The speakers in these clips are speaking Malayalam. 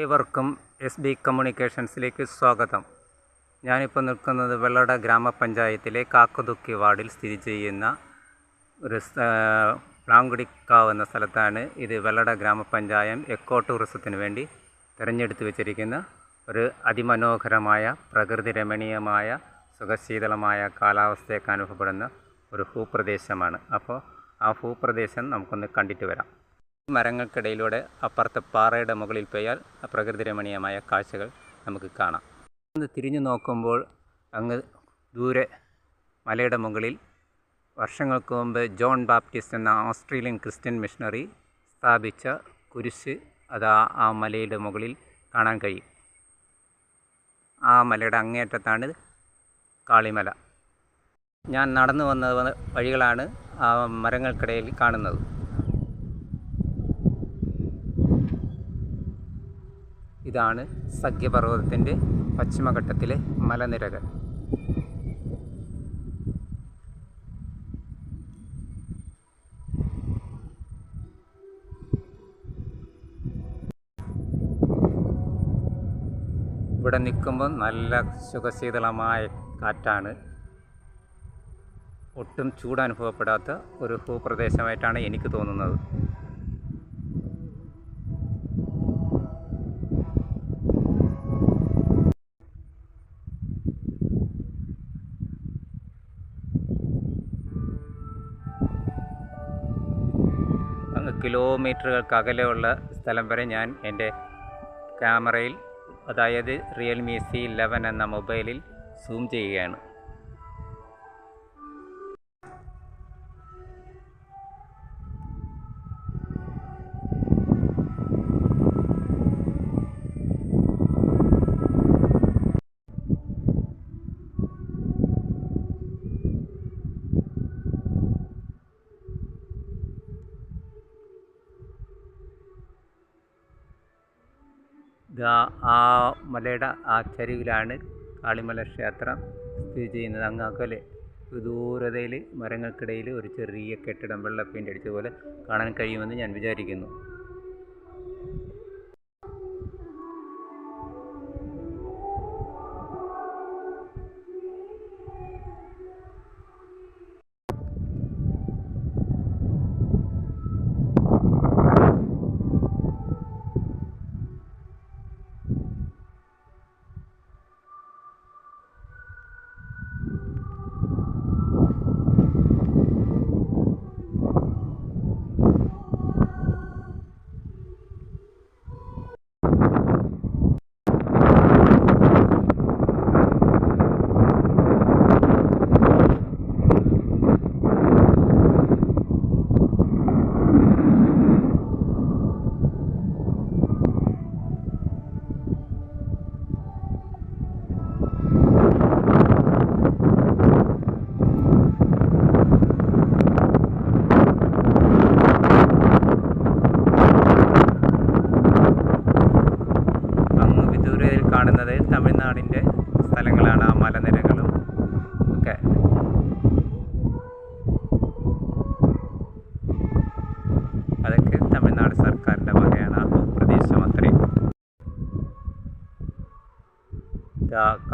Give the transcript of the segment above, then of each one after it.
ഏവർക്കും എസ് ബി കമ്മ്യൂണിക്കേഷൻസിലേക്ക് സ്വാഗതം. ഞാനിപ്പോൾ നിൽക്കുന്നത് വെള്ളട ഗ്രാമപഞ്ചായത്തിലെ കാക്കതുക്കി വാർഡിൽ സ്ഥിതി ചെയ്യുന്ന ഒരു പ്ലാങ്കുടിക്കാവ് എന്ന സ്ഥലത്താണ് ഇത് വെള്ളട ഗ്രാമപഞ്ചായം എക്കോ ടൂറിസത്തിന് വേണ്ടി തിരഞ്ഞെടുത്ത് വെച്ചിരിക്കുന്ന ഒരു അതിമനോഹരമായ പ്രകൃതി രമണീയമായ സുഖശീതളമായ കാലാവസ്ഥയൊക്കെ അനുഭവപ്പെടുന്ന ഒരു ഭൂപ്രദേശമാണ്. അപ്പോൾ ആ ഭൂപ്രദേശം നമുക്കൊന്ന് കണ്ടിട്ട് വരാം. മരങ്ങൾക്കിടയിലൂടെ അപ്പുറത്തെ പാറയുടെ മുകളിൽ പോയാൽ ആ പ്രകൃതി രമണീയമായ കാഴ്ചകൾ നമുക്ക് കാണാം. ഒന്ന് തിരിഞ്ഞു നോക്കുമ്പോൾ അങ്ങ് ദൂരെ മലയുടെ മുകളിൽ വർഷങ്ങൾക്ക് മുമ്പ് ജോൺ ബാപ്റ്റിസ്റ്റ് എന്ന ഓസ്ട്രേലിയൻ ക്രിസ്ത്യൻ മിഷണറി സ്ഥാപിച്ച കുരിശ് അത് ആ മലയുടെ മുകളിൽ കാണാൻ കഴിയും. ആ മലയുടെ അങ്ങേറ്റത്താണ് കാളിമല. ഞാൻ നടന്നു വന്ന വഴികളാണ് ആ മരങ്ങൾക്കിടയിൽ കാണുന്നത്. ഇതാണ് സഖ്യപർവതത്തിന്റെ പശ്ചിമഘട്ടത്തിലെ മലനിരകൾ. ഇവിടെ നിൽക്കുമ്പോൾ നല്ല സുഖശീതളമായ കാറ്റാണ്. ഒട്ടും ചൂട് അനുഭവപ്പെടാത്ത ഒരു ഭൂപ്രദേശമായിട്ടാണ് എനിക്ക് തോന്നുന്നത്. അങ്ങ് കിലോമീറ്ററുകൾക്ക് അകലെയുള്ള സ്ഥലം വരെ ഞാൻ എന്റെ ക്യാമറയിൽ അതായത് റിയൽമി സി ലെവൻ എന്ന മൊബൈലിൽ സൂം ചെയ്യുകയാണ്. ആ മലയുടെ ആ ചരിവിലാണ് കാളിമല ക്ഷേത്രം സ്ഥിതി ചെയ്യുന്നത്. അങ്ങാക്കൽ ദൂരതയിൽ മരങ്ങൾക്കിടയിൽ ഒരു ചെറിയ കെട്ടിടം വെള്ള പെയിന്റ് അടിച്ച കാണാൻ കഴിയുമെന്ന് ഞാൻ വിചാരിക്കുന്നു.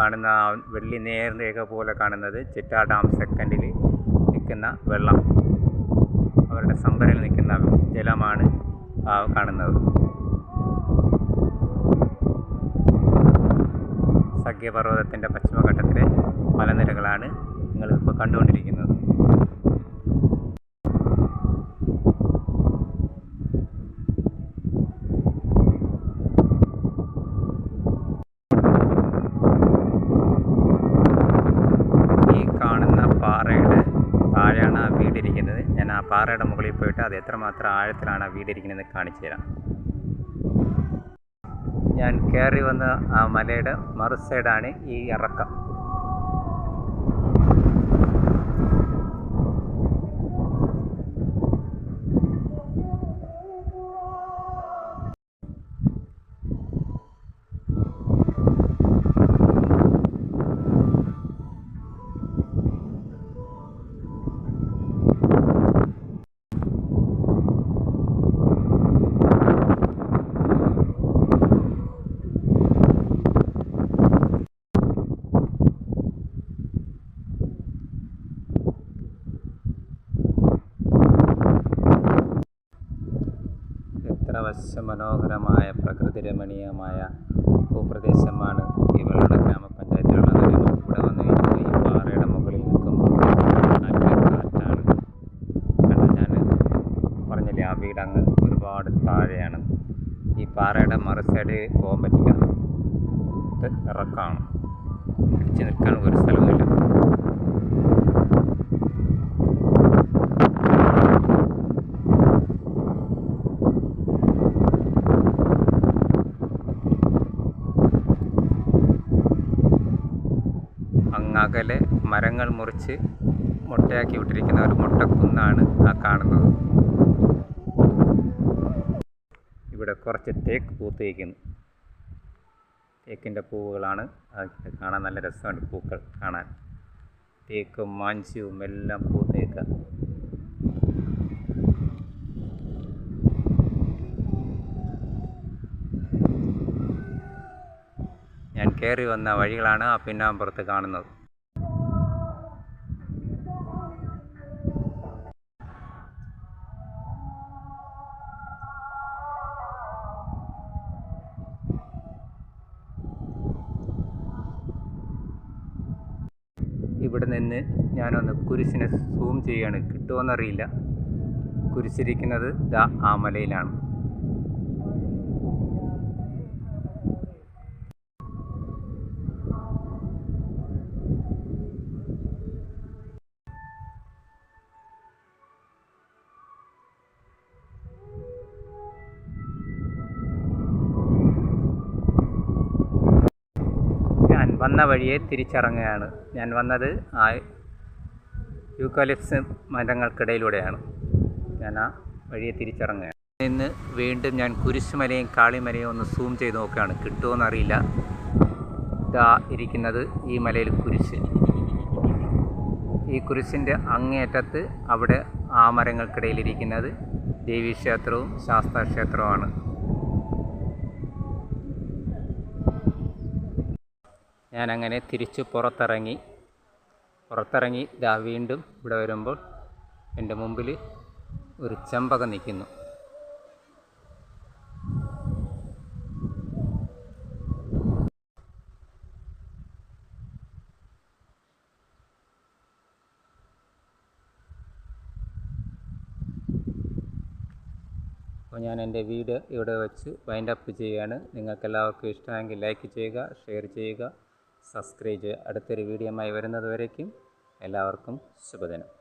കാണുന്ന വെള്ളി നേർരേഖ പോലെ കാണുന്നത് ചിറ്റാ ഡാം സെക്കൻഡിൽ നിൽക്കുന്ന വെള്ളം. അവരുടെ സംഭരയിൽ നിൽക്കുന്ന ജലമാണ് കാണുന്നത്. സഖ്യപർവതത്തിന്റെ പശ്ചിമഘട്ടത്തിലെ മലനിരകളാണ് നിങ്ങളിപ്പോൾ കണ്ടുകൊണ്ടിരിക്കുന്നത് ഈ കാണുന്ന പാറയുടെ താഴെയാണ് ആ വീടിരിക്കുന്നത്. ഞാൻ ആ പാറയുടെ മുകളിൽ പോയിട്ട് അത് എത്രമാത്രം ആഴത്തിലാണ് ആ വീടിരിക്കുന്നത് കാണിച്ചു തരാം. ഞാൻ കയറി വന്ന ആ മലയുടെ മറു സൈഡാണ് ഈ ഇറക്കം. വശ്യമനോഹരമായ പ്രകൃതി രമണീയമായ ഭൂപ്രദേശമാണ്. ഇവരുടെ ഗ്രാമപഞ്ചായത്തിലുള്ളത് ഇവിടെ വന്ന് കഴിഞ്ഞാൽ ഈ പാറയുടെ മുകളിൽ നിൽക്കുമ്പോൾ നല്ല കാറ്റാണ്. കണ്ടോ? ഞാൻ പറഞ്ഞില്ലേ ആ വീട് അങ്ങ് ഒരുപാട് താഴെയാണ്. ഈ പാറയുടെ മറു സൈഡ് പോകാൻ പറ്റില്ല. ഇത് ഇറക്കമാണ് പിടിച്ച് നിൽക്കാൻ ഒരു സ്ഥലവുമില്ല. മരങ്ങൾ മുറിച്ച് മുട്ടയാക്കി വിട്ടിരിക്കുന്ന ഒരു മുട്ടക്കുന്നാണ് ആ കാണുന്നത്. ഇവിടെ കുറച്ച് തേക്ക് പൂത്തേക്കുന്നു തേക്കിന്റെ പൂവുകളാണ്. അത് കാണാൻ നല്ല രസമുണ്ട് പൂക്കൾ കാണാൻ. തേക്കും മാഞ്ചിയും എല്ലാം പൂത്തേക്ക ഞാൻ കയറി വന്ന വഴികളാണ് ആ പിന്നാമ്പുറത്ത് കാണുന്നത്. ഇവിടെ നിന്ന് ഞാനൊന്ന് കുരിശിനെ സൂം ചെയ്യാണ്. കിട്ടുമോയെന്നറിയില്ല കുരിശിരിക്കുന്നത് ദാ ആമലയിലാണ് മലയിലാണ്. വന്ന വഴിയെ തിരിച്ചിറങ്ങുകയാണ്. ഞാൻ വന്നത് ആ യൂക്കാലിപ്സ് മരങ്ങൾക്കിടയിലൂടെയാണ്. ഞാൻ ആ വഴിയെ തിരിച്ചിറങ്ങുകയാണ്. നിന്ന് വീണ്ടും ഞാൻ കുരിശുമലയും കാളിമലയും ഒന്ന് സൂം ചെയ്ത് നോക്കുകയാണ്. കിട്ടുമോയെന്നറിയില്ല ഇതാ ഇരിക്കുന്നത് ഈ മലയിൽ കുരിശ്. ഈ കുരിശിന്റെ അങ്ങേയറ്റത്ത് അവിടെ ആ മരങ്ങൾക്കിടയിലിരിക്കുന്നത് ദേവീക്ഷേത്രവും ശാസ്താക്ഷേത്രവുമാണ്. ഞാൻ അങ്ങനെ തിരിച്ച് പുറത്തിറങ്ങി പുറത്തിറങ്ങി ഇതാ വീണ്ടും ഇവിടെ വരുമ്പോൾ എന്റെ മുമ്പിൽ ഒരു ചെമ്പക നിൽക്കുന്നു. അപ്പോൾ ഞാൻ എന്റെ വീഡിയോ ഇവിടെ വെച്ച് വൈൻഡപ്പ് ചെയ്യുകയാണ്. നിങ്ങൾക്കെല്ലാവർക്കും ഇഷ്ടമെങ്കിൽ ലൈക്ക് ചെയ്യുക ഷെയർ ചെയ്യുക. സബ്സ്ക്രൈബ് അടുത്തൊരു വീഡിയോമായി വരുന്നതുവരേക്കും എല്ലാവർക്കും ശുഭദിനം.